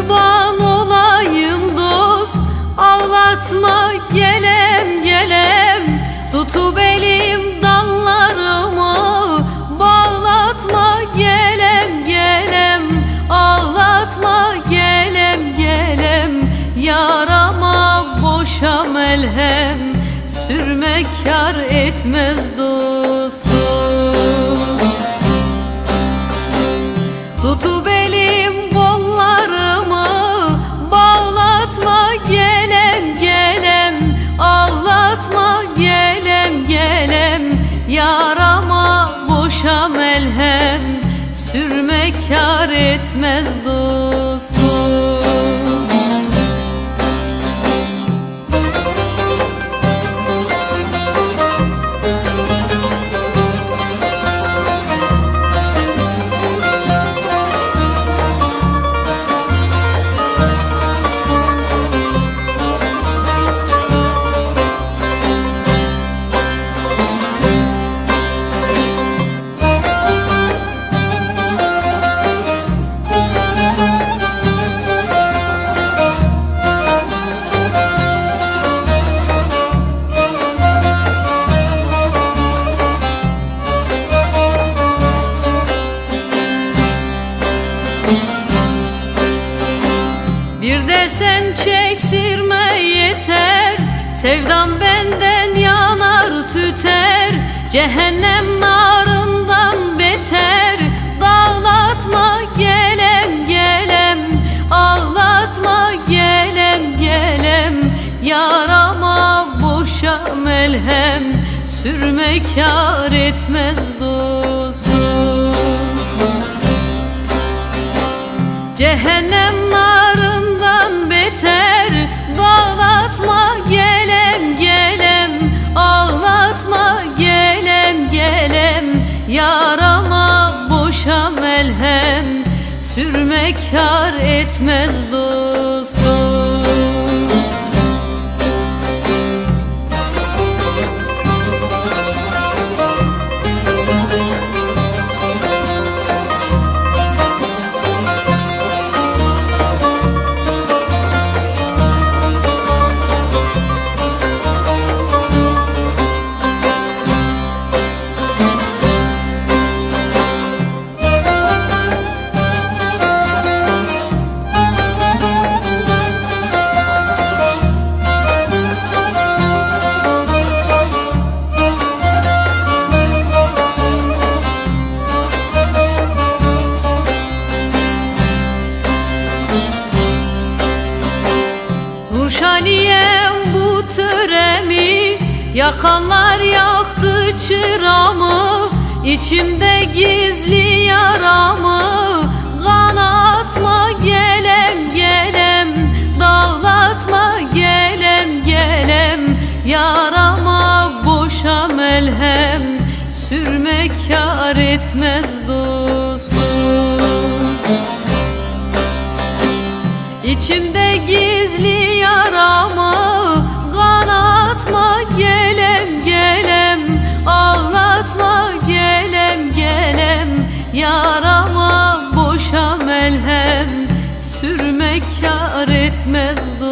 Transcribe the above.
kurban olayım dost Ağlatma gelem gelem. Tutup elim dallarımı Bağlatma gelem gelem. Ağlatma gelem gelem. Yarama boşa melhem. Sürme kar etmez dostum. Tutup etmez dostum Bir de sen çektirme yeter. Sevdam benden yanar tüter. Cehennem narından beter. Dağlatma gelem gelem. Ağlatma gelem gelem. Yarama boşa melhem. Sürme kar etmez kar etmez Nurşaniyem bu töremi Yakanlar yaktı çıramı İçimde gizli yaramı. Kanatma gelem gelem Dağlatma gelem gelem. Yarama boşa melhem Sürme kar etmez dostum İçimde gizli yaramı kanatma gelem gelem. Ağlatma gelem gelem. Yarama boşa melhem. Sürmek kar etmez dur